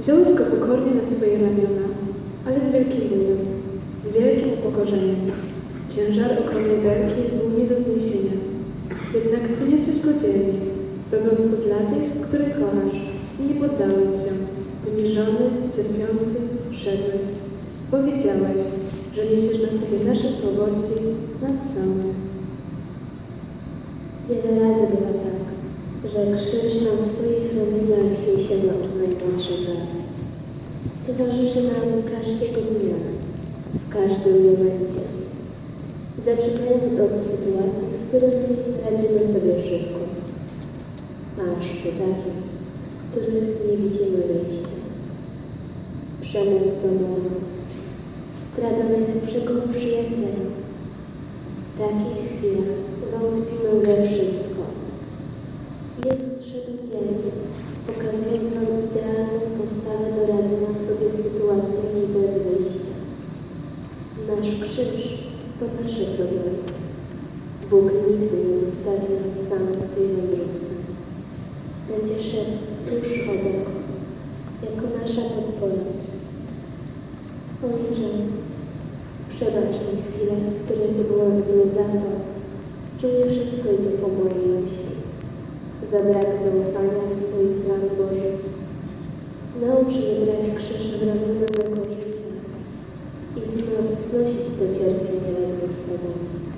Wziąłeś go pokornie na swoje ramiona, ale z wielkim bólem, z wielkim upokorzeniem. Ciężar ogromnej belki był nie do zniesienia. Jednak poniosłeś go dzielnie, był wśród dla tych, których kochasz i nie poddałeś się. Poniżony, cierpiący, wszedłeś, bo wiedziałeś, że niesiesz na sobie nasze słabości, nas samych. Wiele razy bywa tak, że krzyż na swoich ramionach niesiemy od najmłodszych lat. Towarzyszy nam każdego dnia, w każdym momencie, zaczynając od sytuacji, z którymi radzimy sobie szybko, aż po takie, z których nie widzimy wyjścia. Przemoc domowa, zdrada najlepszego przyjaciela, w takich chwilach wątpimy we wszystko. Jezus szedł dzielnie, pokazując nam idealną postawę do radzenia sobie z sytuacjami bez wyjścia. Nasz krzyż to nasze problemy. Bóg nigdy nie zostawi nas samych w tej wędrówce. Będzie szedł tuż obok, jako nasza podpora. Ojcze, Przebacz mi chwile, w których byłem zły za to, że nie wszystko idzie po mojej myśli. Za brak zaufania чисто терпение рядом с тобой.